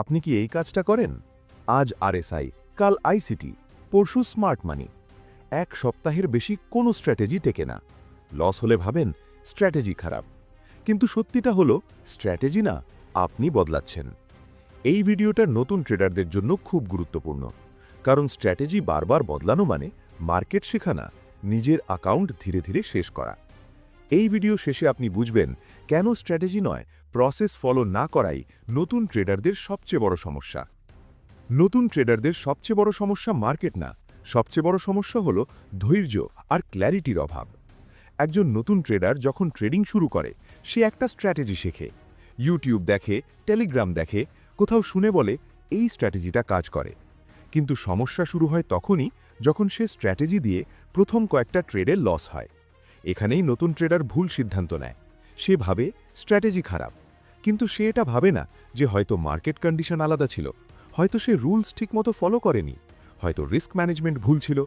আপনি কি এই কাজটা করেন? আজ আরএসআই, কাল আইসিটি, পরশু স্মার্ট মানি। এক সপ্তাহের বেশি কোনো স্ট্র্যাটেজি টেকে না। লস হলে ভাবেন স্ট্র্যাটেজি খারাপ। কিন্তু সত্যিটা হলো, স্ট্র্যাটেজি না, আপনি বদলাচ্ছেন। এই ভিডিওটা নতুন ট্রেডারদের জন্য খুব গুরুত্বপূর্ণ। কারণ স্ট্র্যাটেজি বারবার বদলানো মানে মার্কেট শেখা না নিজের অ্যাকাউন্ট ধীরে ধীরে শেষ করা। এই ভিডিও শেষে আপনি বুঝবেন কেন স্ট্র্যাটেজি নয়, প্রসেস ফলো না করাই নতুন ট্রেডারদের সবচেয়ে বড় সমস্যা। নতুন ট্রেডারদের সবচেয়ে বড় সমস্যা মার্কেট না, সবচেয়ে বড় সমস্যা হলো ধৈর্য আর ক্ল্যারিটির অভাব। একজন নতুন ট্রেডার যখন ট্রেডিং শুরু করে, সে একটা স্ট্র্যাটেজি শেখে। ইউটিউব দেখে, টেলিগ্রাম দেখে, কোথাও শুনে বলে, এই স্ট্র্যাটেজিটা কাজ করে। কিন্তু সমস্যা শুরু হয় তখনই যখন সে স্ট্র্যাটেজি দিয়ে প্রথম কয়েকটা ট্রেডে লস হয়। এখানেই নতুন ট্রেডার ভুল সিদ্ধান্ত নেয়। সে ভাবে স্ট্র্যাটেজি খারাপ। কিন্তু সে এটা ভাবে না যে হয়তো মার্কেট কন্ডিশন আলাদা ছিল। হয়তো সে রুলস ঠিকমতো ফলো করেনি। হয়তো রিস্ক ম্যানেজমেন্ট ভুল ছিল।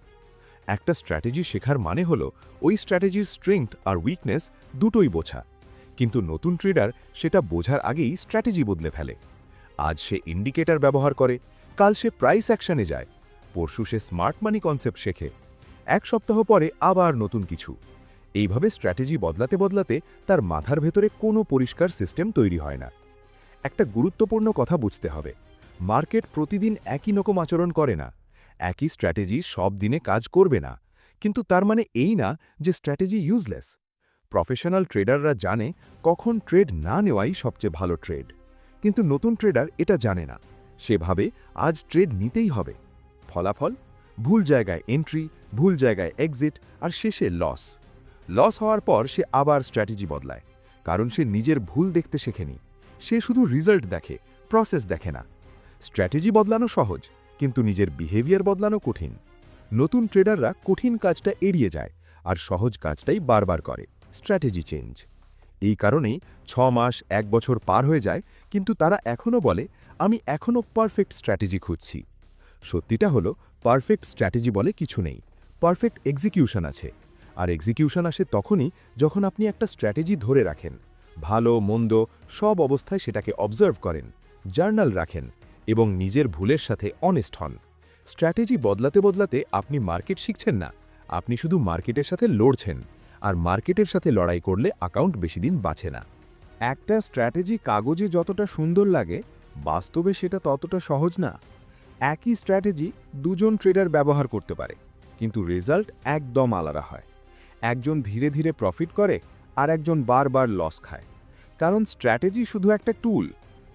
একটা স্ট্র্যাটেজি শেখার মানে হলো ওই স্ট্র্যাটেজির স্ট্রেংথ আর উইকনেস দুটোই বোঝা। কিন্তু নতুন ট্রেডার সেটা বোঝার আগেই স্ট্র্যাটেজি বদলে ফেলে। আজ সে ইন্ডিকেটর ব্যবহার করে, কাল সে প্রাইস অ্যাকশানে যায়, পরশু সে স্মার্ট মানি কনসেপ্ট শেখে। এক সপ্তাহ পরে আবার নতুন কিছু। এইভাবে স্ট্র্যাটেজি বদলাতে বদলাতে তার মাথার ভেতরে কোনো পরিষ্কার সিস্টেম তৈরি হয় না। একটা গুরুত্বপূর্ণ কথা বুঝতে হবে, মার্কেট প্রতিদিন একই রকম আচরণ করে না, একই স্ট্র্যাটেজি সব দিনে কাজ করবে না, কিন্তু তার মানে এই না যে স্ট্র্যাটেজি ইউজলেস প্রফেশনাল ট্রেডাররা জানে কখন ট্রেড না নেওয়াই সবচেয়ে ভালো ট্রেড, কিন্তু নতুন ট্রেডার এটা জানে না, সেভাবে আজ ট্রেড নিতেই হবে। ফলাফল, ভুল জায়গায় এন্ট্রি ভুল জায়গায় এক্সিট আর শেষে লস লস হওয়ার পর সে আবার স্ট্র্যাটেজি বদলায়। কারণ সে নিজের ভুল দেখতে শেখেনি। সে শুধু রিজাল্ট দেখে প্রসেস দেখে না। স্ট্র্যাটেজি বদলানো সহজ, কিন্তু নিজের বিহেভিয়ার বদলানো কঠিন। নতুন ট্রেডাররা কঠিন কাজটা এড়িয়ে যায় আর সহজ কাজটাই বারবার করে। স্ট্র্যাটেজি চেঞ্জ এই কারণেই ছ মাস, এক বছর পার হয়ে যায়, কিন্তু তারা এখনও বলে, আমি এখনও পারফেক্ট স্ট্র্যাটেজি খুঁজছি। সত্যিটা হলো পারফেক্ট স্ট্র্যাটেজি বলে কিছু নেই। পারফেক্ট এক্সিকিউশন আছে। আর এক্সিকিউশন আসে তখনই যখন আপনি একটা স্ট্র্যাটেজি ধরে রাখেন। ভালো, মন্দ সব অবস্থায় সেটাকে অবজার্ভ করেন জার্নাল রাখেন এবং নিজের ভুলের সাথে অনেস্ট হন। স্ট্র্যাটেজি বদলাতে বদলাতে আপনি মার্কেট শিখছেন না, আপনি শুধু মার্কেটের সাথে লড়ছেন আর মার্কেটের সাথে লড়াই করলে অ্যাকাউন্ট বেশি দিন বাঁচে না। একটা স্ট্র্যাটেজি কাগজে যতটা সুন্দর লাগে, বাস্তবে সেটা ততটা সহজ না। একই স্ট্র্যাটেজি দুজন ট্রেডার ব্যবহার করতে পারে, কিন্তু রেজাল্ট একদম আলাদা হয়। একজন ধীরে ধীরে প্রফিট করে আর একজন বারবার লস খায়। কারণ স্ট্র্যাটেজি শুধু একটা টুল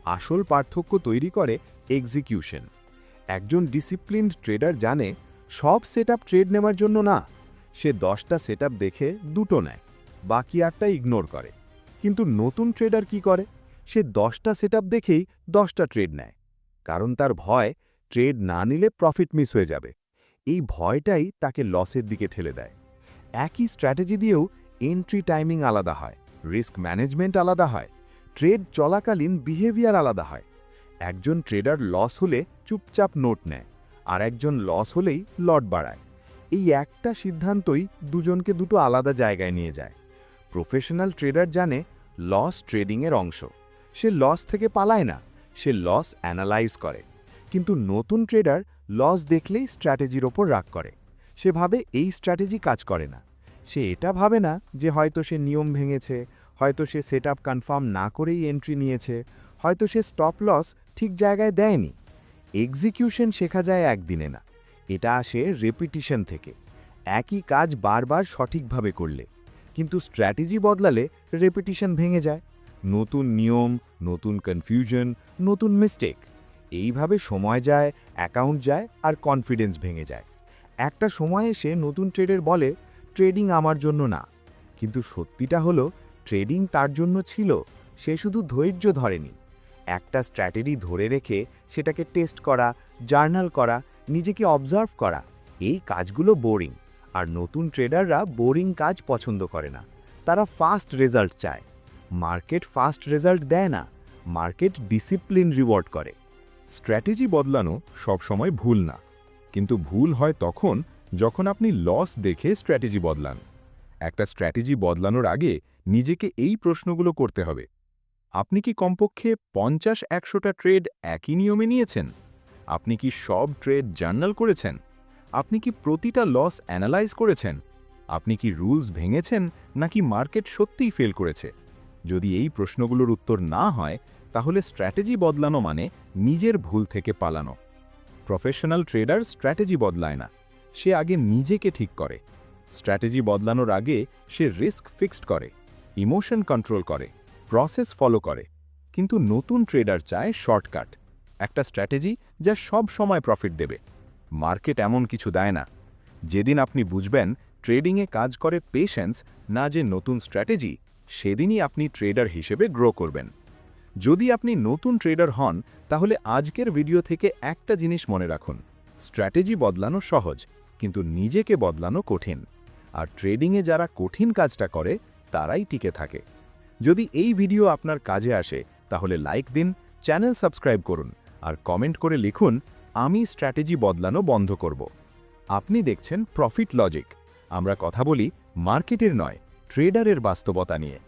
আসল পার্থক্য তৈরি করে এক্সিকিউশন একজন ডিসিপ্লিনড ট্রেডার জানে সব সেট ট্রেড নেওয়ার জন্য না, সে দশটা সেট দেখে দুটো নেয়, বাকি আটটা ইগনোর করে। কিন্তু নতুন ট্রেডার কি করে? সে দশটা সেট দেখেই দশটা ট্রেড নেয়। কারণ তার ভয় ট্রেড না নিলে প্রফিট মিস হয়ে যাবে। এই ভয়টাই তাকে লসের দিকে ঠেলে দেয়। একই স্ট্র্যাটেজি দিয়েও এন্ট্রি টাইমিং আলাদা হয় রিস্ক ম্যানেজমেন্ট আলাদা হয় ট্রেড চলাকালীন বিহেভিয়ার আলাদা হয়। একজন ট্রেডার লস হলে চুপচাপ নোট নেয়, আর একজন লস হলেই লট বাড়ায়। এই একটা সিদ্ধান্তই দুজনকে দুটো আলাদা জায়গায় নিয়ে যায়। প্রফেশনাল ট্রেডার জানে লস ট্রেডিংয়ের অংশ। সে লস থেকে পালায় না, সে লস অ্যানালাইজ করে। কিন্তু নতুন ট্রেডার লস দেখলেই স্ট্র্যাটেজির ওপর রাগ করে। সে ভাবে এই স্ট্র্যাটেজি কাজ করে না। সে এটা ভাবে না যে হয়তো সে নিয়ম ভেঙেছে, হয়তো সে সেট আপ কনফার্ম না করেই এন্ট্রি নিয়েছে, হয়তো সে স্টপ লস ঠিক জায়গায় দেয়নি। এক্সিকিউশন শেখা যায় একদিনে না। এটা আসে রেপিটিশন থেকে। একই কাজ বারবার সঠিকভাবে করলে। কিন্তু স্ট্র্যাটেজি বদলালে রেপিটিশন ভেঙে যায়। নতুন নিয়ম, নতুন কনফিউশন নতুন মিস্টেক এইভাবে সময় যায় অ্যাকাউন্ট যায় আর কনফিডেন্স ভেঙে যায়। একটা সময় এসে নতুন ট্রেডের বলে, ট্রেডিং আমার জন্য না। কিন্তু সত্যিটা হলো, ট্রেডিং তার জন্য ছিল, সে শুধু ধৈর্য ধরেনি। একটা স্ট্র্যাটেজি ধরে রেখে সেটাকে টেস্ট করা, জার্নাল করা, নিজেকে অবজার্ভ করা, এই কাজগুলো বোরিং। আর নতুন ট্রেডাররা বোরিং কাজ পছন্দ করে না। তারা ফাস্ট রেজাল্ট চায়। মার্কেট ফাস্ট রেজাল্ট দেয় না, মার্কেট ডিসিপ্লিন রিওয়ার্ড করে। স্ট্র্যাটেজি বদলানো সবসময় ভুল না। কিন্তু ভুল হয় তখন যখন আপনি লস দেখে স্ট্র্যাটেজি বদলান। একটা স্ট্র্যাটেজি বদলানোর আগে নিজেকে এই প্রশ্নগুলো করতে হবে। আপনি কি কমপক্ষে পঞ্চাশ একশোটা ট্রেড একই নিয়মে নিয়েছেন? আপনি কি সব ট্রেড জার্নাল করেছেন? আপনি কি প্রতিটা লস অ্যানালাইজ করেছেন? আপনি কি রুলস ভেঙেছেন নাকি মার্কেট সত্যিই ফেল করেছে? যদি এই প্রশ্নগুলোর উত্তর না হয়, তাহলে স্ট্র্যাটেজি বদলানো মানে নিজের ভুল থেকে পালানো। প্রফেশনাল ট্রেডার স্ট্র্যাটেজি বদলায় না। সে আগে নিজেকে ঠিক করে। স্ট্র্যাটেজি বদলানোর আগে সে রিস্ক ফিক্সড করে ইমোশন কন্ট্রোল করে প্রসেস ফলো করে। কিন্তু নতুন ট্রেডার চায় শর্টকাট একটা স্ট্র্যাটেজি যা সব সময় প্রফিট দেবে। মার্কেট এমন কিছু দেয় না। যেদিন আপনি বুঝবেন ট্রেডিংয়ে কাজ করে পেশেন্স না যে নতুন স্ট্র্যাটেজি সেদিনই আপনি ট্রেডার হিসেবে গ্রো করবেন। যদি আপনি নতুন ট্রেডার হন, তাহলে আজকের ভিডিও থেকে একটা জিনিস মনে রাখুন। স্ট্র্যাটেজি বদলানো সহজ, কিন্তু নিজেকে বদলানো কঠিন। আর ট্রেডিংয়ে যারা কঠিন কাজটা করে, তারাই টিকে থাকে। যদি এই ভিডিও আপনার কাজে আসে, তাহলে লাইক দিন, চ্যানেল সাবস্ক্রাইব করুন, আর কমেন্ট করে লিখুন, আমি স্ট্র্যাটেজি বদলানো বন্ধ করব। আপনি দেখছেন প্রফিট লজিক। আমরা কথা বলি মার্কেটের নয়, ট্রেডারের বাস্তবতা নিয়ে।